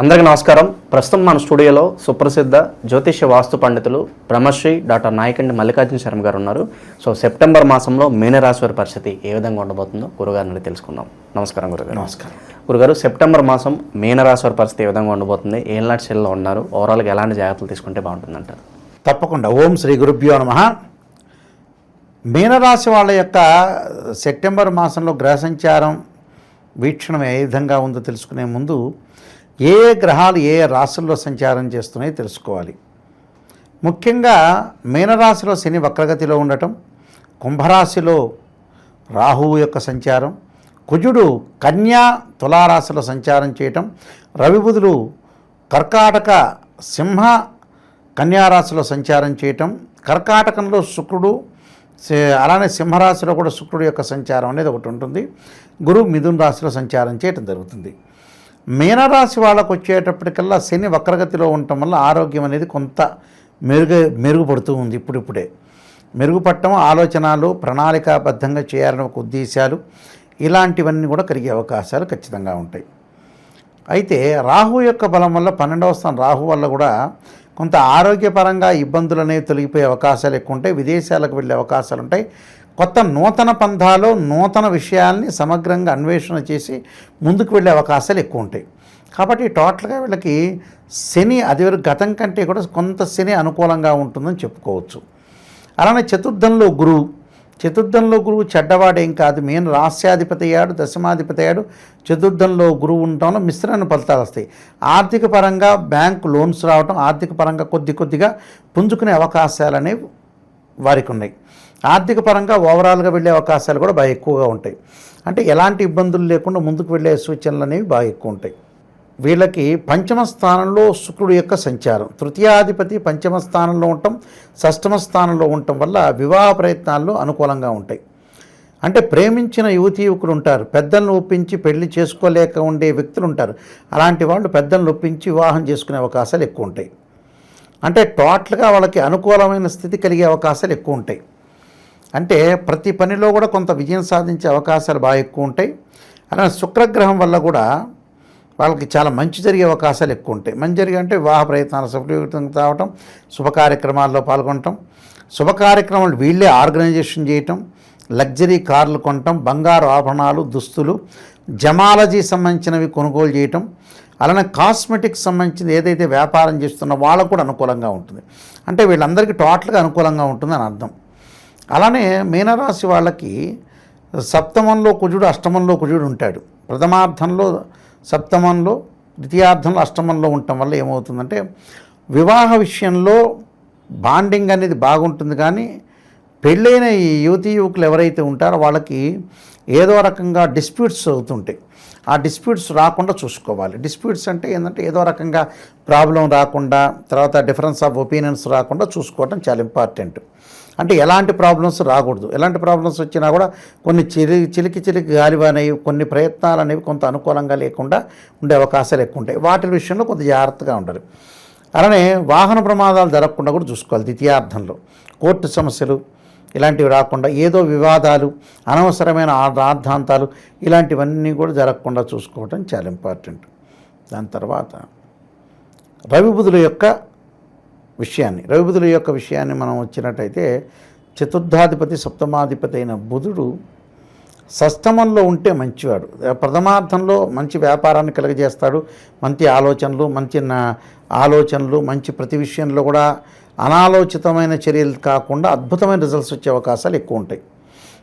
అందరికీ నమస్కారం. ప్రస్తుతం మన స్టూడియోలో సుప్రసిద్ధ జ్యోతిష్య వాస్తు పండితులు బ్రహ్మశ్రీ డాక్టర్ నాయకండి మల్లికార్జున శర్మ గారు ఉన్నారు. సో సెప్టెంబర్ మాసంలో మీనరాశి వారి పరిస్థితి ఏ విధంగా ఉండబోతుందో గురుగారిని తెలుసుకుందాం. నమస్కారం గురుగారు. నమస్కారం. గురుగారు సెప్టెంబర్ మాసం మీనరాశి వారి పరిస్థితి ఏ విధంగా ఉండబోతుంది? ఏళ్ళనాటి శైలిలో ఉన్నారు. ఓవరాల్గా ఎలాంటి జాగ్రత్తలు తీసుకుంటే బాగుంటుందంటారు? తప్పకుండా. ఓం శ్రీ గురుభ్యో నమ. మీనరాశి వాళ్ళ యొక్క సెప్టెంబర్ మాసంలో గ్రహ సంచారం వీక్షణం ఏ విధంగా ఉందో తెలుసుకునే ముందు ఏ ఏ గ్రహాలు ఏ ఏ రాశుల్లో సంచారం చేస్తున్నాయో తెలుసుకోవాలి. ముఖ్యంగా మీనరాశిలో శని వక్రగతిలో ఉండటం కుంభరాశిలో రాహువు యొక్క సంచారం కుజుడు కన్యా తులారాశిలో సంచారం చేయటం రవిబుధులు కర్కాటక సింహ కన్యారాశిలో సంచారం చేయటం కర్కాటకంలో శుక్రుడు సే- అలానే సింహరాశిలో కూడా శుక్రుడు యొక్క సంచారం అనేది ఒకటి ఉంటుంది. గురువు మిథున రాశిలో సంచారం చేయటం జరుగుతుంది. మీనరాశి వాళ్ళకు వచ్చేటప్పటికల్లా శని వక్రగతిలో ఉండటం వల్ల ఆరోగ్యం అనేది కొంత మెరుగు మెరుగుపడుతూ ఉంది ఇప్పుడిప్పుడే. మెరుగుపడటం ఆలోచనలు ప్రణాళికాబద్ధంగా చేయాలని ఒక ఉద్దేశాలు ఇలాంటివన్నీ కూడా కలిగే అవకాశాలు ఖచ్చితంగా ఉంటాయి. అయితే రాహు యొక్క బలం వల్ల పన్నెండవ స్థానం రాహు వల్ల కూడా కొంత ఆరోగ్యపరంగా ఇబ్బందులు అనేవి తొలగిపోయే అవకాశాలు ఎక్కువ ఉంటాయి. విదేశాలకు వెళ్ళే అవకాశాలు ఉంటాయి. కొత్త నూతన పంథాలో నూతన విషయాల్ని సమగ్రంగా అన్వేషణ చేసి ముందుకు వెళ్ళే అవకాశాలు ఎక్కువ ఉంటాయి. కాబట్టి టోటల్గా వీళ్ళకి శని అది గతం కంటే కూడా కొంత శని అనుకూలంగా ఉంటుందని చెప్పుకోవచ్చు. అలానే చతుర్థంలో గురువు. చతుర్థంలో గురువు చెడ్డవాడేం కాదు. మెయిన్ రాస్యాధిపతి అయ్యాడు దశమాధిపతి అయ్యాడు. చతుర్థంలో గురువు ఉండటంలో మిశ్రమైన ఫలితాలు వస్తాయి. ఆర్థిక పరంగా బ్యాంక్ లోన్స్ రావటం ఆర్థిక పరంగా కొద్ది కొద్దిగా పుంజుకునే అవకాశాలు అనేవి వారికి ఉన్నాయి. ఆర్థిక పరంగా ఓవరాల్గా వెళ్ళే అవకాశాలు కూడా బాగా ఎక్కువగా ఉంటాయి. అంటే ఎలాంటి ఇబ్బందులు లేకుండా ముందుకు వెళ్ళే సూచనలు అనేవి బాగా ఎక్కువ ఉంటాయి. వీళ్ళకి పంచమ స్థానంలో శుక్రుడు యొక్క సంచారం. తృతీయాధిపతి పంచమ స్థానంలో ఉండటం షష్టమ స్థానంలో ఉండటం వల్ల వివాహ ప్రయత్నాల్లో అనుకూలంగా ఉంటాయి. అంటే ప్రేమించిన యువతీ యువకులు ఉంటారు. పెద్దలను ఒప్పించి పెళ్ళి చేసుకోలేక ఉండే వ్యక్తులు ఉంటారు. అలాంటి వాళ్ళు పెద్దలను ఒప్పించి వివాహం చేసుకునే అవకాశాలు ఎక్కువ ఉంటాయి. అంటే టోటల్గా వాళ్ళకి అనుకూలమైన స్థితి కలిగే అవకాశాలు ఎక్కువ ఉంటాయి. అంటే ప్రతి పనిలో కూడా కొంత విజయం సాధించే అవకాశాలు బాగా ఎక్కువ ఉంటాయి. అలానే శుక్రగ్రహం వల్ల కూడా వాళ్ళకి చాలా మంచి జరిగే అవకాశాలు ఎక్కువ ఉంటాయి. మంచి జరిగే అంటే వివాహ ప్రయత్నాలు సఫలీకృతం కావటం శుభ కార్యక్రమాల్లో పాల్గొనటం శుభ కార్యక్రమాలు వీళ్ళే ఆర్గనైజేషన్ చేయటం లగ్జరీ కార్లు కొనటం బంగారు ఆభరణాలు దుస్తులు జమాలజీ సంబంధించినవి కొనుగోలు చేయటం అలానే కాస్మెటిక్స్ సంబంధించింది ఏదైతే వ్యాపారం చేస్తున్న వాళ్ళకు కూడా అనుకూలంగా ఉంటుంది. అంటే వీళ్ళందరికీ టోటల్గా అనుకూలంగా ఉంటుందని అర్థం. అలానే మీనరాశి వాళ్ళకి సప్తమంలో కుజుడు అష్టమంలో కుజుడు ఉంటాడు. ప్రథమార్థంలో సప్తమంలో ద్వితీయార్థంలో అష్టమంలో ఉండటం వల్ల ఏమవుతుందంటే వివాహ విషయంలో బాండింగ్ అనేది బాగుంటుంది కానీ పెళ్ళైన ఈ యువతీ యువకులు ఎవరైతే ఉంటారో వాళ్ళకి ఏదో రకంగా డిస్ప్యూట్స్ అవుతుంటాయి. ఆ డిస్ప్యూట్స్ రాకుండా చూసుకోవాలి. డిస్ప్యూట్స్ అంటే ఏంటంటే ఏదో రకంగా ప్రాబ్లం రాకుండా తర్వాత డిఫరెన్స్ ఆఫ్ ఒపీనియన్స్ రాకుండా చూసుకోవడం చాలా ఇంపార్టెంట్. అంటే ఎలాంటి ప్రాబ్లమ్స్ రాకూడదు. ఎలాంటి ప్రాబ్లమ్స్ వచ్చినా కూడా కొన్ని చిలి చిలికి చిలికి గాలివానవి కొన్ని ప్రయత్నాలు అనేవి కొంత అనుకూలంగా లేకుండా ఉండే అవకాశాలు ఎక్కువ ఉంటాయి వాటి విషయంలో కొంత జాగ్రత్తగా ఉండాలి. అలానే వాహన ప్రమాదాలు జరగకుండా కూడా చూసుకోవాలి ద్వితీయార్థంలో. కోర్టు సమస్యలు ఇలాంటివి రాకుండా ఏదో వివాదాలు అనవసరమైన ఆ- రాద్ధాంతాలు ఇలాంటివన్నీ కూడా జరగకుండా చూసుకోవడం చాలా ఇంపార్టెంట్ దాని తర్వాత రవిబుధుల యొక్క విషయాన్ని రవిబుధుల యొక్క విషయాన్ని మనం వచ్చినట్టయితే చతుర్థాధిపతి సప్తమాధిపతి అయిన బుధుడు సష్టమంలో ఉంటే మంచివాడు. ప్రథమార్థంలో మంచి వ్యాపారాన్ని కలుగజేస్తాడు. మంచి ఆలోచనలు మంచి నా- ఆలోచనలు మంచి ప్రతి విషయంలో కూడా అనాలోచితమైన చర్యలు కాకుండా అద్భుతమైన రిజల్ట్స్ వచ్చే అవకాశాలు ఎక్కువ ఉంటాయి.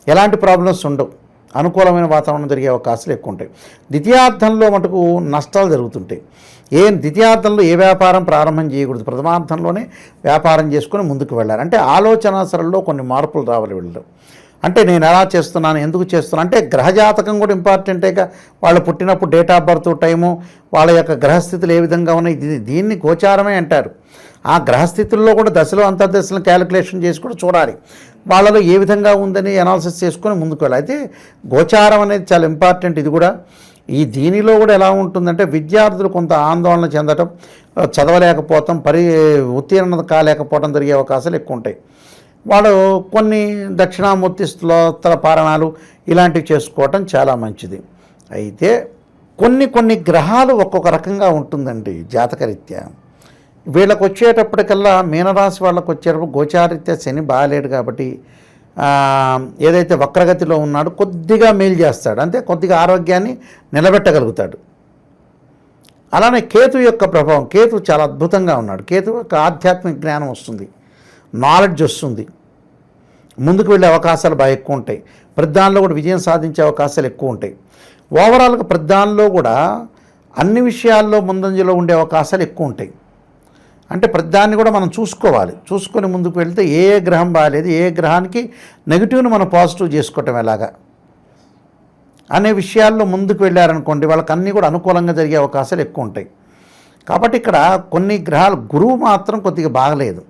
ఎలాంటి ప్రాబ్లమ్స్ ఉండవు. అనుకూలమైన వాతావరణం జరిగే అవకాశాలు ఎక్కువ ఉంటాయి ద్వితీయార్థంలో మటుకు నష్టాలు జరుగుతుంటాయి. ఏ ద్వితీయార్థంలో ఏ వ్యాపారం ప్రారంభం చేయకూడదు. ప్రథమార్థంలోనే వ్యాపారం చేసుకొని ముందుకు వెళ్ళాలి. అంటే ఆలోచన సరళలో కొన్ని మార్పులు రావాలి వీళ్ళు అంటే నేను ఎలా చేస్తున్నాను ఎందుకు చేస్తున్నాను? అంటే గ్రహజాతకం కూడా ఇంపార్టెంటేగా వాళ్ళు పుట్టినప్పుడు డేట్ ఆఫ్ బర్త్ టైము వాళ్ళ యొక్క గ్రహస్థితులు ఏ విధంగా ఉన్నాయి? దీన్ని గోచారమే అంటారు. ఆ గ్రహస్థితుల్లో కూడా దశలో అంతర్దశలను క్యాలిక్యులేషన్ చేసి కూడా చూడాలి. వాళ్ళలో ఏ విధంగా ఉందని అనాలిసిస్ చేసుకొని ముందుకు వెళ్ళాలి. అయితే గోచారం అనేది చాలా ఇంపార్టెంట్ ఇది కూడా ఈ దీనిలో కూడా ఎలా ఉంటుందంటే విద్యార్థులు కొంత ఆందోళన చెందటం చదవలేకపోవటం పరి ఉత్తీర్ణత కాలేకపోవడం జరిగే అవకాశాలు ఎక్కువ ఉంటాయి. వాళ్ళు కొన్ని దక్షిణామూర్తి స్తోత్ర పారణాలు ఇలాంటివి చేసుకోవటం చాలా మంచిది. అయితే కొన్ని కొన్ని గ్రహాలు ఒక్కొక్క రకంగా ఉంటుందండి జాతకరీత్యా. వీళ్ళకి వచ్చేటప్పటికల్లా మీనరాశి వాళ్ళకి వచ్చేటప్పుడు గోచారిత్య శని బాగాలేడు కాబట్టి ఏదైతే వక్రగతిలో ఉన్నాడో కొద్దిగా మేలు చేస్తాడు. అంటే కొద్దిగా ఆరోగ్యాన్ని నిలబెట్టగలుగుతాడు. అలానే కేతు యొక్క ప్రభావం కేతు చాలా అద్భుతంగా ఉన్నాడు. కేతు యొక్క ఆధ్యాత్మిక జ్ఞానం వస్తుంది నాలెడ్జ్ వస్తుంది. ముందుకు వెళ్ళే అవకాశాలు బాగా ఎక్కువ ఉంటాయి. ప్రధానంలో కూడా విజయం సాధించే అవకాశాలు ఎక్కువ ఉంటాయి. ఓవరాల్గా ప్రధానంలో కూడా అన్ని విషయాల్లో ముందంజలో ఉండే అవకాశాలు ఎక్కువ ఉంటాయి. అంటే ప్రతిదాన్ని కూడా మనం చూసుకోవాలి. చూసుకొని ముందుకు వెళ్తే ఏ ఏ గ్రహం బాగాలేదు ఏ గ్రహానికి నెగిటివ్ని మనం పాజిటివ్ చేసుకోవటం ఎలాగా? అనే విషయాల్లో ముందుకు వెళ్ళారనుకోండి వాళ్ళకి అన్నీ కూడా అనుకూలంగా జరిగే అవకాశాలు ఎక్కువ ఉంటాయి. కాబట్టి ఇక్కడ కొన్ని గ్రహాలు గురువు మాత్రం కొద్దిగా బాగలేదు.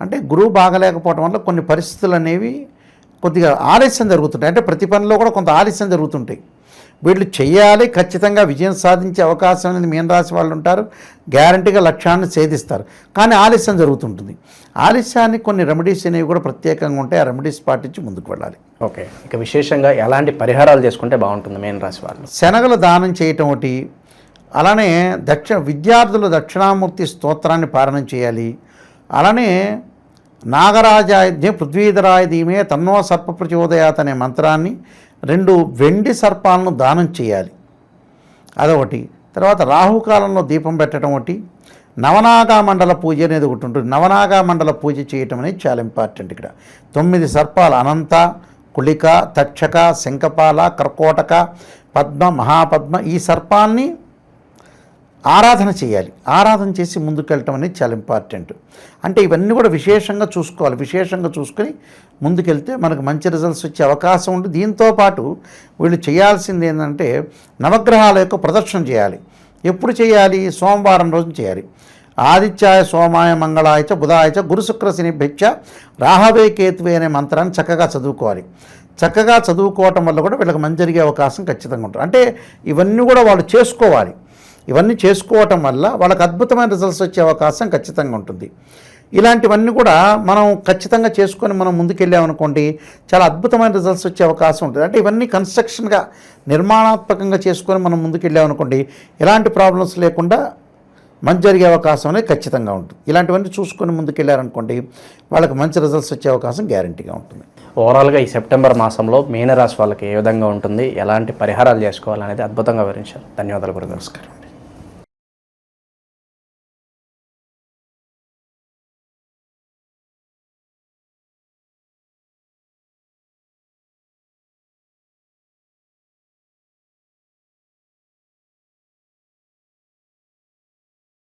అంటే గురువు బాగలేకపోవడం వల్ల కొన్ని పరిస్థితులు అనేవి కొద్దిగా ఆలస్యం జరుగుతుంటాయి. అంటే ప్రతి పనిలో కూడా కొంత ఆలస్యం జరుగుతుంటాయి. వీళ్ళు చేయాలి ఖచ్చితంగా విజయం సాధించే అవకాశం అనేది మీన రాశి వాళ్ళు ఉంటారు. గ్యారంటీగా లక్ష్యాన్ని ఛేదిస్తారు. కానీ ఆలస్యం జరుగుతుంటుంది. ఆలస్యానికి కొన్ని రెమెడీస్ అనేవి కూడా ప్రత్యేకంగా ఉంటాయి. ఆ రెమెడీస్ పాటించి ముందుకు వెళ్ళాలి. ఓకే. ఇక విశేషంగా ఎలాంటి పరిహారాలు చేసుకుంటే బాగుంటుంది మేన రాశి వాళ్ళు? శనగలు దానం చేయటం ఒకటి. అలానే దక్ష విద్యార్థులు దక్షిణామూర్తి స్తోత్రాన్ని పారాయణం చేయాలి. అలానే నాగరాజాయుధ్యం పృథ్వీధరాయ ధీమే తన్నో సర్ప ప్రచోదయాత్ అనే మంత్రాన్ని రెండు వెండి సర్పాలను దానం చేయాలి. అదొకటి. తర్వాత రాహుకాలంలో దీపం పెట్టడం ఒకటి. నవనాగా మండల పూజ అనేది ఒకటి ఉంటుంది. నవనాగా మండల పూజ చేయటం అనేది చాలా ఇంపార్టెంట్ ఇక్కడ. తొమ్మిది సర్పాలు అనంత కుళిక తక్షక శంఖపాల కర్కోటక పద్మ మహాపద్మ ఈ సర్పాన్ని ఆరాధన చేయాలి. ఆరాధన చేసి ముందుకెళ్ళటం అనేది చాలా ఇంపార్టెంట్ అంటే ఇవన్నీ కూడా విశేషంగా చూసుకోవాలి. విశేషంగా చూసుకొని ముందుకెళ్తే మనకు మంచి రిజల్ట్స్ వచ్చే అవకాశం ఉంది. దీంతో పాటు వీళ్ళు చేయాల్సింది ఏంటంటే నవగ్రహాల యొక్క ప్రదర్శన చేయాలి. ఎప్పుడు చేయాలి? సోమవారం రోజు చేయాలి. ఆదిత్యాయ సోమాయ మంగళాయచ బుధాయచ గురుశుక్ర శని భెచ్చ రాహవే కేతువే అనే మంత్రాన్ని చక్కగా చదువుకోవాలి. చక్కగా చదువుకోవటం వల్ల కూడా వీళ్ళకి మంచి జరిగే అవకాశం ఖచ్చితంగా ఉంటుంది. అంటే ఇవన్నీ కూడా వాళ్ళు చేసుకోవాలి. ఇవన్నీ చేసుకోవటం వల్ల వాళ్ళకి అద్భుతమైన రిజల్ట్స్ వచ్చే అవకాశం ఖచ్చితంగా ఉంటుంది. ఇలాంటివన్నీ కూడా మనం ఖచ్చితంగా చేసుకొని మనం ముందుకెళ్ళామనుకోండి చాలా అద్భుతమైన రిజల్ట్స్ వచ్చే అవకాశం ఉంటుంది. అంటే ఇవన్నీ కన్స్ట్రక్షన్గా నిర్మాణాత్మకంగా చేసుకొని మనం ముందుకెళ్ళామనుకోండి ఎలాంటి ప్రాబ్లమ్స్ లేకుండా మంచి జరిగే అవకాశం అనేది ఖచ్చితంగా ఉంటుంది. ఇలాంటివన్నీ చూసుకొని ముందుకెళ్ళారనుకోండి వాళ్ళకి మంచి రిజల్ట్స్ వచ్చే అవకాశం గ్యారంటీగా ఉంటుంది. ఓవరాల్గా ఈ సెప్టెంబర్ మాసంలో మీనరాశి వాళ్ళకి ఏ విధంగా ఉంటుంది ఎలాంటి పరిహారాలు చేసుకోవాలనేది అద్భుతంగా వివరించారు. ధన్యవాదాలు గురు నమస్కారం.